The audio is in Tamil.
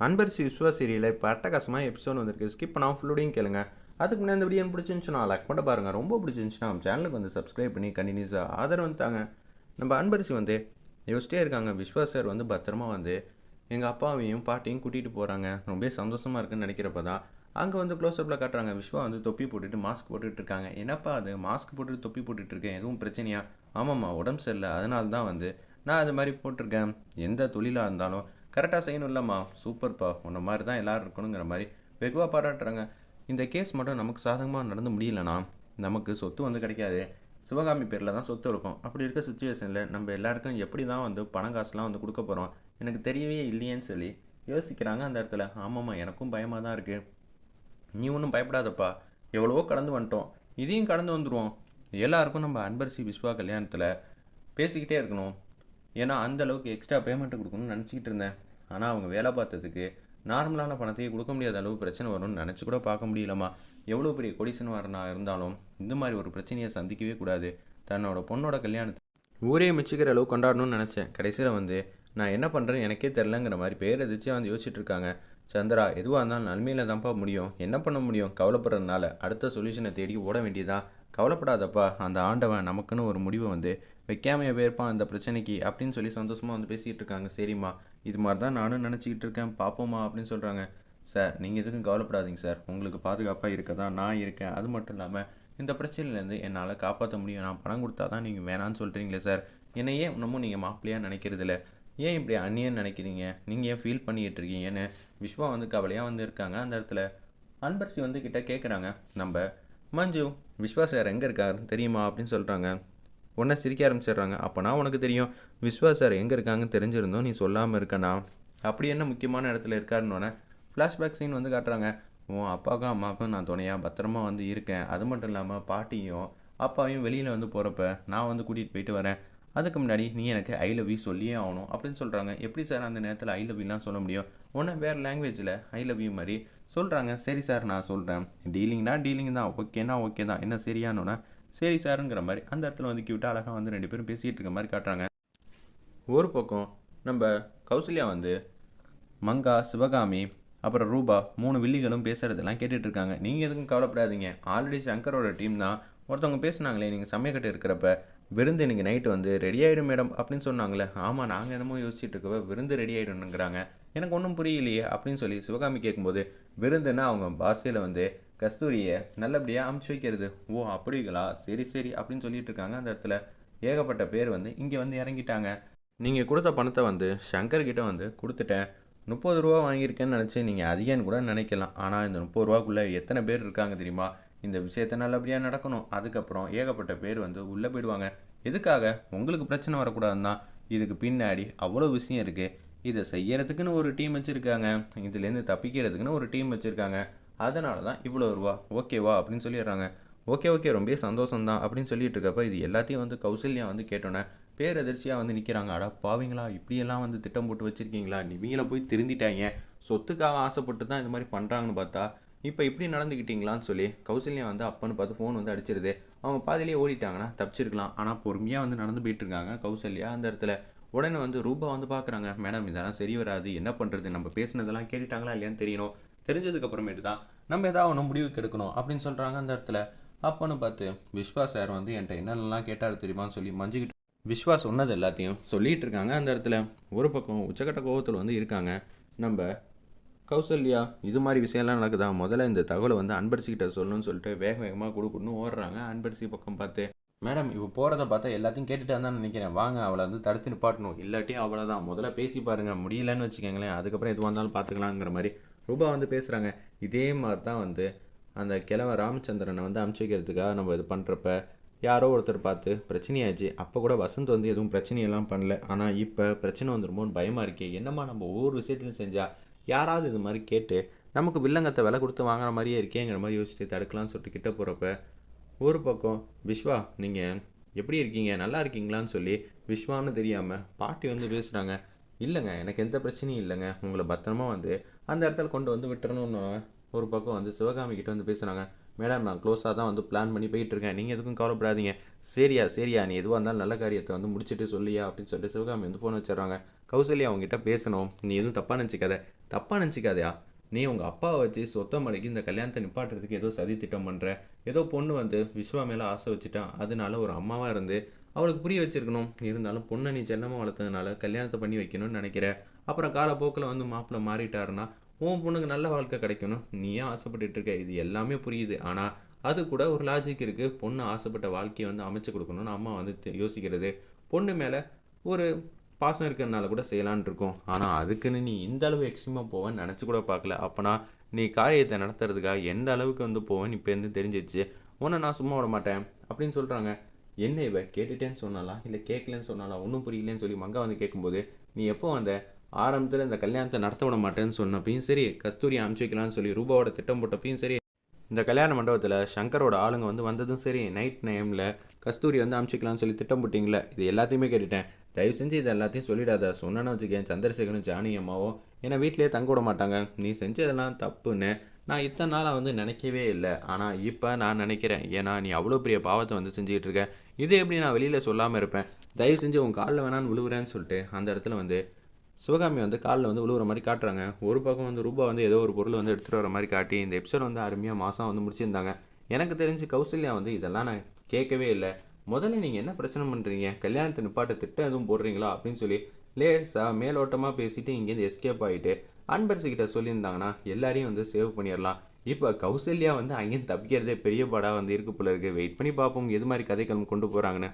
அன்பரிசி விஸ்வா சீரியலை இப்போ அட்டகாசமாக எபிசோட் வந்திருக்கு. ஸ்கிப் பண்ணாமல் ஃபுல்லோடையும் கேளுங்க. அதுக்கு முன்னாடி இந்த வீடியோ பிடிச்சிருந்துச்சுன்னா லைக் பண்ண பாருங்கள் ரொம்ப பிடிச்சிருந்துச்சுன்னா நம்ம சேனலுக்கு வந்து சப்ஸ்கிரைப் பண்ணி கண்டினியூஸாக ஆதரவு வந்துட்டாங்க நம்ம அன்பரிசி வந்து யோசிச்சிட்டே இருக்காங்க. விஸ்வா சார் வந்து பத்திரமா வந்து எங்கள் அப்பாவையும் பாட்டியும் கூட்டிகிட்டு போகிறாங்க ரொம்ப சந்தோஷமாக இருக்குன்னு நினைக்கிறப்ப தான் அங்கே வந்து க்ளோஸ்அப்பில் காட்டுறாங்க. விஸ்வா வந்து தொப்பி போட்டுட்டு மாஸ்க் போட்டுட்டு இருக்காங்க. என்னப்பா அது? மாஸ்க் போட்டுட்டு தொப்பி போட்டுட்டு இருக்கேன். எதுவும் பிரச்சனையா? ஆமாம்மா உடம்பு சரியில்லை. அதனால தான் வந்து நான் அது மாதிரி போட்டிருக்கேன். எந்த தொழிலாக இருந்தாலும் கரெக்டாக செய்யணும் இல்லைம்மா. சூப்பர்ப்பா. உன்ன மாதிரி தான் எல்லோரும் இருக்கணுங்கிற மாதிரி வெகுவாக பாராட்டுறாங்க. இந்த கேஸ் மட்டும் நமக்கு சாதகமாக நடந்து முடியலனா நமக்கு சொத்து வந்து கிடைக்காது. சிவகாமி பேரில் தான் சொத்து இருக்கும். அப்படி இருக்க சுச்சுவேஷனில் நம்ம எல்லாருக்கும் எப்படி தான் வந்து பணம் காசுலாம் வந்து கொடுக்க போகிறோம் எனக்கு தெரியவே இல்லையேன்னு சொல்லி யோசிக்கிறாங்க அந்த இடத்துல. ஆமாம்மா எனக்கும் பயமாக தான் இருக்குது நீ ஒன்றும் பயப்படாதப்பா. எவ்வளவோ கடந்து வந்துட்டோம். இதையும் கடந்து வந்துடுவோம் எல்லாருக்கும் நம்ம அன்பரசி விஸ்வா கல்யாணத்தில் பேசிக்கிட்டே இருக்கணும். ஏன்னா அந்த அளவுக்கு எக்ஸ்ட்ரா பேமெண்ட் கொடுக்கணும்னு நினச்சிக்கிட்டு இருந்தேன். ஆனால் அவங்க வேலை பார்த்ததுக்கு நார்மலான பணத்தையே கொடுக்க முடியாத அளவு பிரச்சனை வரும்னு நினச்சி கூட பார்க்க முடியலம்மா. எவ்வளோ பெரிய கொடிசன்வாரனாக இருந்தாலும் இந்த மாதிரி ஒரு பிரச்சனையை சந்திக்கவே கூடாது. தன்னோட பொண்ணோட கல்யாணத்தை ஊரே மிச்சிக்கிற அளவு கொண்டாடணும்னு நினச்சேன். கடைசியில் வந்து நான் என்ன பண்ணுறேன்னு எனக்கே தெரிலங்கிற மாதிரி பேர் எதிர்ச்சியாக வந்து யோசிச்சுட்டு இருக்காங்க. சந்திரா எதுவாக இருந்தாலும் நன்மையில் தான்ப்பா முடியும். என்ன பண்ண முடியும்? கவலைப்படுறதுனால அடுத்த சொல்யூஷனை தேடி ஓட வேண்டியதா கவலைப்படாதப்பா. அந்த ஆண்டவன் நமக்குன்னு ஒரு முடிவை வந்து வைக்காமையே போயிருப்பான் அந்த பிரச்சனைக்கு அப்படின்னு சொல்லி சந்தோஷமாக வந்து பேசிகிட்டு இருக்காங்க. சரிம்மா இது மாதிரி தான் நானும் நினச்சிக்கிட்டு இருக்கேன். பார்ப்போமா அப்படின்னு சொல்கிறாங்க சார் நீங்கள் எதுக்கும் கவலைப்படாதீங்க சார். உங்களுக்கு பாதுகாப்பாக இருக்க தான் நான் இருக்கேன். அது மட்டும் இல்லாமல் இந்த பிரச்சனையிலேருந்து என்னால் காப்பாற்ற முடியும். நான் பணம் கொடுத்தா தான் நீங்கள் வேணான்னு சொல்கிறீங்களே சார். என்னை ஏன் இன்னமும் நீங்கள் மாப்பிள்ளையாக நினைக்கிறதில்ல. ஏன் இப்படி அந்நியன்னு நினைக்கிறீங்க? நீங்கள் ஏன் ஃபீல் பண்ணிகிட்டு இருக்கீங்கன்னு? விஸ்வா வந்து கவலையாக வந்து இருக்காங்க அந்த இடத்துல. அன்பரசி வந்து கிட்ட கேட்குறாங்க நம்ம மஞ்சு விஸ்வா சார் எங்கே இருக்காருன்னு தெரியுமா? அப்படின்னு சொல்கிறாங்க உடனே சிரிக்க ஆரம்பிச்சிடுறாங்க. அப்போனா உனக்கு தெரியும் விஸ்வா சார் எங்கே இருக்காங்கன்னு தெரிஞ்சிருந்தோம் நீ சொல்லாமல் இருக்கண்ணா அப்படி என்ன முக்கியமான இடத்துல இருக்காருன்னொன்னே ஃப்ளாஷ்பேக் சீன் வந்து காட்டுறாங்க. உன் அப்பாவுக்கும் அம்மாவுக்கும் நான் துணையாக பத்திரமா வந்து இருக்கேன். அது மட்டும் இல்லாமல் பாட்டியும் அப்பாவையும் வெளியில் வந்து போகிறப்ப நான் வந்து கூட்டிகிட்டு போயிட்டு வரேன். அதுக்கு முன்னாடி நீ எனக்கு ஐ லவ் யூ சொல்லியே ஆகணும் அப்படின்னு சொல்கிறாங்க எப்படி சார் அந்த நேரத்தில் ஐ லவ் யூலாம் சொல்ல முடியும்? ஒன்று வேறு லாங்குவேஜில் ஐ லவ் யூ மாதிரி சொல்கிறாங்க சரி சார் நான் சொல்கிறேன் டீலிங்னா டீலிங் தான். ஓகேனா ஓகே தான். என்ன சரியானோன்னா சரி சாருங்கிற மாதிரி அந்த இடத்துல வந்து கியூட்டாக அழகாக வந்து ரெண்டு பேரும் பேசிகிட்டு இருக்க மாதிரி காட்டுறாங்க. ஒரு பக்கம் நம்ம கௌசல்யா வந்து மங்கா சிவகாமி அப்புறம் ரூபா மூணு வில்லிகளும் பேசுகிறதெல்லாம் கேட்டுட்ருக்காங்க நீங்கள் எதுக்கும் கவலைப்படாதீங்க. ஆல்ரெடி சங்கரோட டீம் தான். ஒருத்தவங்க பேசுனாங்களே நீங்கள் சமயக்கட்டு இருக்கிறப்ப விருந்து இன்னைக்கு நைட்டு வந்து ரெடி ஆகிடும் மேடம் அப்படின்னு சொன்னாங்களே ஆமாம் நாங்கள் என்னமோ யோசிச்சுட்டு இருக்கவ விருந்து ரெடி ஆகிடும்னுங்கிறாங்க எனக்கு ஒன்றும் புரியலையே அப்படின்னு சொல்லி சிவகாமி கேட்கும்போது விருந்துன்னா அவங்க பாஷையில் வந்து கஸ்தூரியை நல்லபடியாக அமுச்சு வைக்கிறது. ஓ அப்படிங்களா? சரி சரி அப்படின்னு சொல்லிட்டு இருக்காங்க. அந்த இடத்துல ஏகப்பட்ட பேர் வந்து இங்கே வந்து இறங்கிட்டாங்க. நீங்கள் கொடுத்த பணத்தை வந்து சங்கர்கிட்ட வந்து கொடுத்துட்டேன். முப்பது ரூபா வாங்கியிருக்கேன்னு நினச்சி நீங்கள் அதிகன்னு கூட நினைக்கலாம். ஆனால் இந்த முப்பது ரூபாக்குள்ளே எத்தனை பேர் இருக்காங்க தெரியுமா? இந்த விஷயத்த நல்லபடியாக நடக்கணும். அதுக்கப்புறம் ஏகப்பட்ட பேர் வந்து உள்ளே போயிடுவாங்க. எதுக்காக? உங்களுக்கு பிரச்சனை வரக்கூடாதுன்னா இதுக்கு பின்னாடி அவ்வளோ விஷயம் இருக்குது இதை செய்யறதுக்குன்னு ஒரு டீம் வச்சுருக்காங்க. இதுலேருந்து தப்பிக்கிறதுக்குன்னு ஒரு டீம் வச்சுருக்காங்க. அதனால தான் இவ்வளோ ரூபா ஓகேவா அப்படின்னு சொல்லிடுறாங்க. ஓகே ஓகே ரொம்ப சந்தோஷம்தான் அப்படின்னு சொல்லிட்டு இருக்கப்ப இது எல்லாத்தையும் வந்து கௌசல்யா வந்து கேட்டோன்னே பேரதிர்ச்சியாக வந்து நிற்கிறாங்க அடா பாவீங்களா இப்படியெல்லாம் வந்து திட்டம் போட்டு வச்சுருக்கீங்களா? நீங்களே போய் திருந்திட்டாங்க. சொத்துக்காக ஆசைப்பட்டு தான் இது மாதிரி பண்ணுறாங்கன்னு பார்த்தா இப்போ இப்படி நடந்துக்கிட்டீங்களான்னு சொல்லி கௌசல்யா வந்து அப்பன்னு பார்த்து ஃபோன் வந்து அடிச்சிருது. அவங்க பாதிலேயே ஓடிட்டாங்கன்னா தப்பிச்சிருக்கலாம். ஆனால் பொறுமையாக வந்து நடந்து போயிட்டு இருக்காங்க கௌசல்யா அந்த இடத்துல. உடனே வந்து ரூபா வந்து பார்க்குறாங்க மேடம் இதெல்லாம் சரி வராது. என்ன பண்ணுறது நம்ம பேசுனதெல்லாம் கேட்டுட்டாங்களா இல்லையான்னு தெரியணும். தெரிஞ்சதுக்கு அப்புறமேட்டு தான் நம்ம ஏதாவது ஒன்று முடிவுக்கு எடுக்கணும் அப்படின்னு சொல்கிறாங்க அந்த இடத்துல. அப்போன்னு பார்த்து விஸ்வா சார் வந்து என்கிட்ட என்னென்னலாம் கேட்டார் தெரியுமான்னு சொல்லி மஞ்சுக்கிட்டு விஸ்வா சொன்னது எல்லாத்தையும் சொல்லிகிட்டு இருக்காங்க அந்த இடத்துல. ஒரு பக்கம் உச்சக்கட்ட கோபத்தில் வந்து இருக்காங்க. நம்ம கௌசல்யா இது மாதிரி விஷயம்லாம் நடக்குதா? முதல்ல இந்த தகவலை வந்து அன்பரசிக்கிட்ட சொல்லணும்னு சொல்லிட்டு வேக வேகமாக கொடுக்கணும்னு ஓடுறாங்க. அன்பரசி பக்கம் பார்த்து மேடம் இப்போ போகிறத பார்த்தா எல்லாத்தையும் கேட்டுட்டு தான் நினைக்கிறேன். வாங்க அவளை வந்து தடுத்து நிப்பாட்டணும். இல்லாட்டி அவளை தான் முதல்ல பேசி பாருங்கள் முடியலன்னு வச்சுக்கோங்களேன். அதுக்கப்புறம் எதுவாக இருந்தாலும் பார்த்துக்கலாங்கிற மாதிரி ரூபா வந்து பேசுகிறாங்க இதே மாதிரி தான் வந்து அந்த கிழவன் ராமச்சந்திரனை வந்து அமுச்சு வைக்கிறதுக்காக நம்ம இது பண்ணுறப்ப யாரோ ஒருத்தர் பார்த்து பிரச்சனையாச்சு. அப்போ கூட வசந்த் வந்து எதுவும் பிரச்சனையெல்லாம் பண்ணல. ஆனால் இப்போ பிரச்சனை வந்துருமோன்னு பயமாக இருக்கே. என்னம்மா நம்ம ஒவ்வொரு விஷயத்துலையும் செஞ்சால் யாராவது இது மாதிரி கேட்டு நமக்கு வில்லங்கத்தை விலை கொடுத்து வாங்குற மாதிரியே இருக்கேங்கிற மாதிரி யோசிச்சு தடுக்கலாம்னு சொல்லிட்டு கிட்ட போகிறப்ப ஒரு பக்கம் விஸ்வா நீங்கள் எப்படி இருக்கீங்க? நல்லா இருக்கீங்களான்னு சொல்லி விஸ்வான்னு தெரியாமல் பாட்டி வந்து பேசுகிறாங்க இல்லைங்க எனக்கு எந்த பிரச்சனையும் இல்லைங்க. உங்களை பத்திரமா வந்து அந்த இடத்துல கொண்டு வந்து விட்டுறணும்னு ஒரு பக்கம் வந்து சிவகாமி கிட்ட வந்து பேசுகிறாங்க மேடம் நான் க்ளோஸாக தான் வந்து பிளான் பண்ணி போயிட்டு இருக்கேன் நீங்கள் எதுக்கும் கவலைப்படாதீங்க. சரியா சரியா. நீ எதுவாக இருந்தாலும் நல்ல காரியத்தை வந்து முடிச்சுட்டு சொல்லியா அப்படின்னு சொல்லிட்டு சிவகாமி வந்து ஃபோன் வச்சிடுறாங்க. கௌசல்யா அவங்ககிட்ட பேசணும். நீ எதுவும் தப்பாக நினச்சிக்காத. தப்பாக நினச்சிக்காதயா. நீ உங்கள் அப்பாவை வச்சு சொத்த மலைக்கு இந்த கல்யாணத்தை நிப்பாட்டுறதுக்கு ஏதோ சதி திட்டம் பண்ணுற ஏதோ பொண்ணு வந்து விஸ்வா மேலே ஆசை வச்சுட்டான் அதனால ஒரு அம்மாவாக இருந்து அவளுக்கு புரிய வச்சிருக்கணும். இருந்தாலும் பொண்ணை நீ செல்லமாக வளர்த்ததுனால கல்யாணத்தை பண்ணி வைக்கணும்னு நினைக்கிற. அப்புறம் காலப்போக்கில் வந்து மாப்பிள்ளை மாறிட்டாருன்னா உன் பொண்ணுக்கு நல்ல வாழ்க்கை கிடைக்கணும். நீ ஏன் ஆசைப்பட்டுட்டு இருக்க. இது எல்லாமே புரியுது. ஆனால் அது கூட ஒரு லாஜிக் இருக்குது பொண்ணு ஆசைப்பட்ட வாழ்க்கையை வந்து அமைச்சு கொடுக்கணும்னு அம்மா வந்து யோசிக்கிறது. பொண்ணு மேலே ஒரு பாசம் இருக்கிறதுனால கூட செய்யலான் இருக்கும். ஆனால் அதுக்குன்னு நீ இந்த அளவு எக்ஸ்ட்ரீமாக போவேன்னு நினச்சி கூட பார்க்கல. அப்போனா நீ காரியத்தை நடத்துறதுக்காக எந்த அளவுக்கு வந்து போவேன்னு இப்போ இருந்து தெரிஞ்சிச்சு உன்னை நான் சும்மா விட மாட்டேன் அப்படின்னு சொல்கிறாங்க என்ன இவ கேட்டுட்டேன்னு சொன்னாலா இல்லை கேட்கலன்னு சொன்னாலா ஒன்றும் புரியலன்னு சொல்லி மங்கா வந்து கேட்கும்போது நீ எப்போ வந்த ஆரம்பத்தில் இந்த கல்யாணத்தை நடத்த விட மாட்டேன்னு சொன்னப்பையும் சரி கஸ்தூரி அமுச்சு வைக்கலாம்னு சொல்லி ரூபாவோட திட்டம் போட்டப்பையும் சரி இந்த கல்யாண மண்டபத்தில் சங்கரோட ஆளுங்க வந்து வந்ததும் சரி நைட் நேமில் கஸ்தூரி வந்து அமுச்சிக்கலாம்னு சொல்லி திட்டம் போட்டிங்களே இது எல்லாத்தையுமே கேட்டுட்டேன். தயவு செஞ்சு இது எல்லாத்தையும் சொல்லிடாத. சொன்னேன்னு வச்சுக்கேன் சந்திரசேகரன் ஜானி அம்மாவோ ஏன்னா வீட்டிலேயே தங்க விட மாட்டாங்க. நீ செஞ்சதெல்லாம் தப்புன்னு நான் இத்தனை நாளாக வந்து நினைக்கவே இல்லை. ஆனால் இப்போ நான் நினைக்கிறேன் ஏன்னா நீ அவ்வளோ பெரிய பாவத்தை வந்து செஞ்சுக்கிட்டு இருக்க. இது எப்படி நான் வெளியில் சொல்லாமல் இருப்பேன்? தயவு செஞ்சு உன் காலில் வேணான்னு விழுவுறேன்னு சொல்லிட்டு அந்த இடத்துல வந்து சிவகாமி வந்து காலில் வந்து விழுவுற மாதிரி காட்டுறாங்க. ஒரு பக்கம் வந்து ரூபா வந்து ஏதோ ஒரு பொருள் வந்து எடுத்துகிட்டு வர மாதிரி காட்டி இந்த எபிசோட் வந்து அருமையாக மாதம் வந்து முடிச்சிருந்தாங்க. எனக்கு தெரிஞ்சு கௌசல்யா வந்து இதெல்லாம் நான் கேட்கவே இல்லை. முதல்ல நீங்கள் என்ன பிரச்சனை பண்ணுறீங்க கல்யாணத்தை நிப்பாட்ட திட்டம் எதுவும் போடுறீங்களா? அப்படின்னு சொல்லி லேசாக மேலோட்டமாக பேசிட்டு இங்கேருந்து எஸ்கேப் ஆகிட்டு அன்பரசு கிட்ட சொல்லியிருந்தாங்கன்னா எல்லாரையும் வந்து சேவ் பண்ணிடலாம். இப்போ கௌசல்யா வந்து அங்கேருந்து தப்பிக்கிறதே பெரிய படா வந்து இருக்கு போல இருக்கு. வெயிட் பண்ணி பார்ப்போம். எது மாதிரி கதைக்களம் கொண்டு போகிறாங்கன்னு